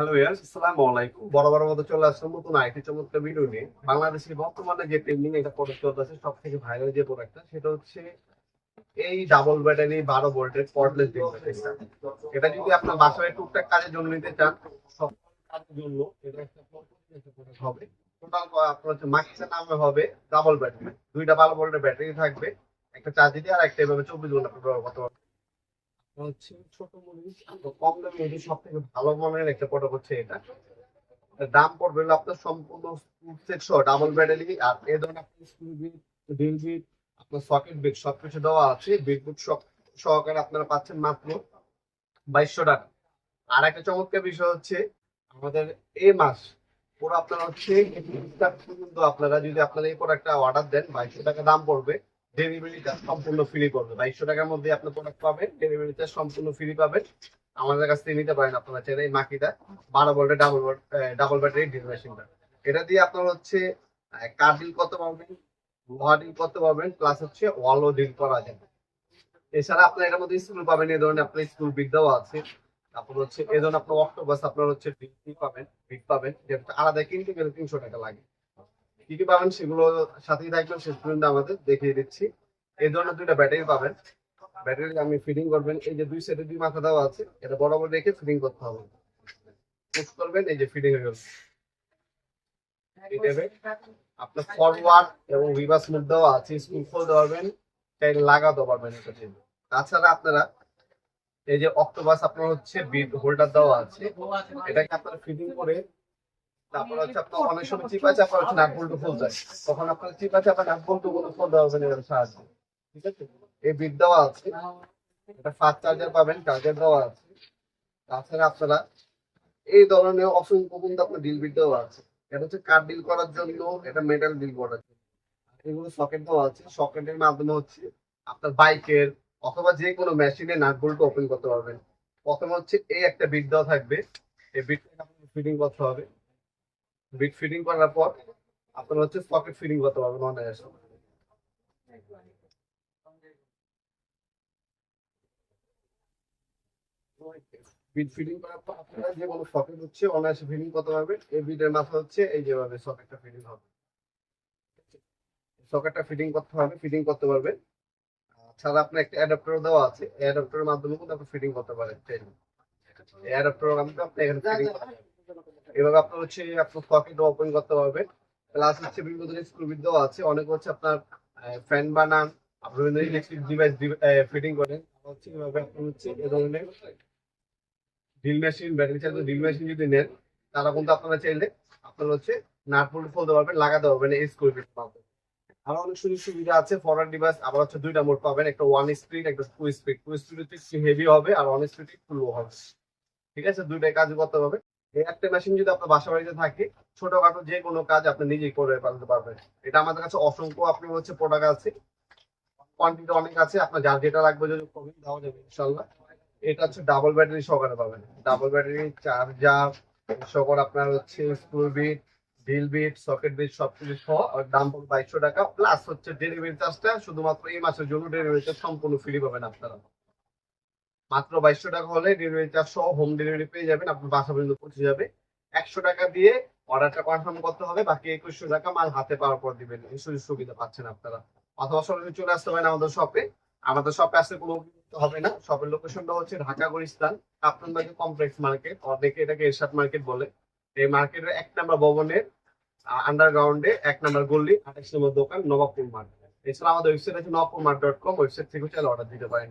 Hello ইয়াস আলাইকুম। বড় মতো চলে আসলাম নতুন আইটি চমৎকার ভিডিও নিয়ে। বর্তমানে যে ট্রেন্ডিং একটা প্রোডাক্ট সব থেকে ভাইরাল যে প্রোডাক্টটা সেটা হচ্ছে এই ডাবল ব্যাটারি বারো ভোল্টের এটা যদি আপনার বাসায় টুকটাক কাজের জন্য নিতে চান, সব কাজের জন্য এটা একটা হবে। আপনার হচ্ছে মাকিসের নামে হবে ডাবল ব্যাটারি দুইটা বারো ভোল্টের ব্যাটারি থাকবে, একটা চার্জ দিতে আর একটা এভাবে চব্বিশ ঘণ্টা ব্যবহার করতে পারবেন হচ্ছে ছোট মরিচ কম দামে এটি সব থেকে ভালো মানের একটা প্রোডাক্ট হচ্ছে এটা। দাম পড়বে আপনার সম্পূর্ণ সেট সহ ডাবল ব্যাটারি আর এই ধরনের আপনার স্ক্রু বিট আপনার সকেট বিট সবকিছু দেওয়া আছে। বিট বুট সহকারে আপনারা পাচ্ছেন মাত্র বাইশশো টাকা। আর একটা চমৎকার বিষয় হচ্ছে আমাদের এই মাস পুরো আপনার হচ্ছে আপনারা যদি আপনারা এই প্রোডাক্টটা অর্ডার দেন, বাইশশো টাকা দাম পড়বে। ডেলিভারিটা সম্পূর্ণ ফ্রি করবে। বাইশশো টাকার মধ্যে আপনার প্রোডাক্ট পাবেন ডেলিভারিটা সম্পূর্ণ ফ্রি পাবেন। আমাদের কাছ থেকে নিতে পারেন আপনারা চাইলে এই মাকিটা। বারো ভোল্টের ডাবল ডাবল ব্যাটারি ড্রিল মেশিনটা এটা দিয়ে আপনার হচ্ছে কার ডিল করতে পারবেন লোহা ডিল করতে পারবেন প্লাস হচ্ছে ওয়ালও ডিল করা যাবে। এছাড়া আপনার এটার মধ্যে স্কুল পাবেন, এই ধরনের আপনার স্কুল দেওয়া আছে। তারপর হচ্ছে, এই ধরনের আপনার অক্টোবাস আপনার হচ্ছে বিট পাবেন বিট পাবেন, যেটা আলাদা কিনতে গেলে তিনশো টাকা লাগে। কি কি পাবেন সেগুলো সাথেই থাকবেন শেষ পর্যন্ত আমাদের দেখিয়ে দিচ্ছি। এই ধরনের দুইটা ব্যাটারি পাবেন। ব্যাটারি আমি ফিটিং করবেন। এই যে দুই সেটে দুই মাথা দেওয়া আছে, এটা বরাবর রেখে ফিটিং করতে হবে। পুশ করবেন, এই যে ফিটিং হয়ে গেল। আপনার ফরওয়ার্ড এবং রিভার্স মুভ দেওয়া আছে স্কুল খুলতে পারবেন চাইলে লাগাতে পারবেন তাছাড়া আপনারা এই যে অক্টোবাস আপনার হচ্ছে বিট হোল্ডার দেওয়া আছে, এটাকে আপনারা ফিটিং করে তারপর হচ্ছে আপনার অনেক সময় চিপা চাপা হচ্ছে নাট বল্টু ফুল যায়। তখন আপনার চিপা চাপা নাট বল্টু গুলো ফুল দেওয়া ঠিক আছে? এই বিট দেওয়া আছে। এটা ফাস্ট চার্জার পাবেন চার্জার দেওয়া আছে। তাছাড়া আপনারা এই ধরনের অসংখ্য কিন্তু আপনার ডিল বিট দেওয়া আছে। এটা হচ্ছে কাঠ ডিল করার জন্য এটা মেটাল ডিল করার জন্য। এগুলো সকেট দেওয়া আছে। সকেটের মাধ্যমে হচ্ছে আপনার বাইকের অথবা যে কোনো মেশিনে নাট বল্টু ওপেন করতে পারবেন। প্রথমে হচ্ছে এই একটা বিট দেওয়া থাকবে। এই বিটটাকে আপনাকে ফিটিং করতে হবে। বিট ফিটিং করার পর আপনার হচ্ছে সকেট ফিটিং করতে পারবেন অনায়াসে বিট ফিটিং করার পর আপনারা যে কোনো সকেট হচ্ছে অনায়াসে ফিটিং করতে পারবেন। এই বিটের মাথা হচ্ছে এই যেভাবে সকেটটা ফিটিং হবে। সকেটটা ফিটিং করতে হবে ফিটিং করতে পারবেন। ছাড়া আপনার একটা অ্যাডাপ্টার দেওয়া আছে। এই অ্যাডাপ্টারের মাধ্যমে কিন্তু আপনি ফিটিং করতে পারেন। এই অ্যাডাপ্টার আপনি এখানে ফিটিং এভাবে আপনার হচ্ছে আপনার সকেট ওপেন করতে পারবেন। প্লাস হচ্ছে বিভিন্ন ধরনের স্ক্রু বিট আছে। অনেক হচ্ছে আপনার ফ্যান বানান, আপনার বিভিন্ন ইলেকট্রিক ডিভাইস ফিটিং করেন। হচ্ছে আপনার হচ্ছে ধরনের ড্রিল মেশিন ব্যাটারি চালিত ড্রিল মেশিন যদি নেন, তারা কিন্তু আপনারা চাইলে আপনারা হচ্ছে নাট বল্টু ফেলতে পারবেন, লাগাতে পারবেন এই স্ক্রু বিট পাবেন আরও অনেক সুযোগ সুবিধা আছে ডিভাইস আবার হচ্ছে দুইটা পাবেন। একটা ওয়ান একটা হচ্ছে হেভি হবে, আর ওয়ান হবে। ঠিক আছে? দুইটাই কাজ করতে হবে এই একটা মেশিন যদি আপনার বাসা বাড়িতে থাকে, ছোটখাটো যে কোনো কাজ আপনি নিজেই করে ফেলতে পারবেন। এটা আমাদের কাছে অসংখ্য আপনার হচ্ছে প্রোডাক্ট আছে। কোয়ান্টিটি অনেক আছে, আপনার যার যেটা লাগবে যদি কমেন্ট দেওয়া যাবে ইনশাল্লাহ এটা হচ্ছে ডাবল ব্যাটারি সহকারে পাবেন। ডাবল ব্যাটারি চার্জার সকল আপনার হচ্ছে screw bit drill bit socket bit সবকিছু সহ দাম পড়বে বাইশশো টাকা। প্লাস হচ্ছে ডেলিভারি চার্জটা শুধুমাত্র এই মাসের জন্য ডেলিভারি চার্জ সম্পূর্ণ ফ্রি পাবেন আপনারা। মাত্র বাইশশো টাকা হলে ডেলিভারি চার্জ সহ হোম ডেলিভারি পেয়ে যাবেন। আপনার বাসা পর্যন্ত পৌঁছে যাবে। একশো টাকা দিয়ে অর্ডারটা কনফার্ম করতে হবে, বাকি একুশশো টাকা মাল হাতে পাওয়ার পর দিবেন। এই সুযোগ সুবিধা পাচ্ছেন আপনারা। অথবা সরাসরি চলে আসতে পারেন আমাদের শপে আমাদের শপে আসতে কোনো হবে না। শপের লোকেশনটা হচ্ছে ঢাকা গুলিস্তান কাপ্তানবাগি কমপ্লেক্স মার্কেট অনেকে এটাকে এরশাদ মার্কেট বলে। এই মার্কেটের এক নম্বর ভবনের আন্ডারগ্রাউন্ডে এক নম্বর গল্লি আঠাশ নম্বর দোকান, নবাবপুর মার্কেট এছাড়া আমাদের ওয়েবসাইট আছে Nawabpur mart dot com website থেকে চাইলে অর্ডার দিতে পারেন।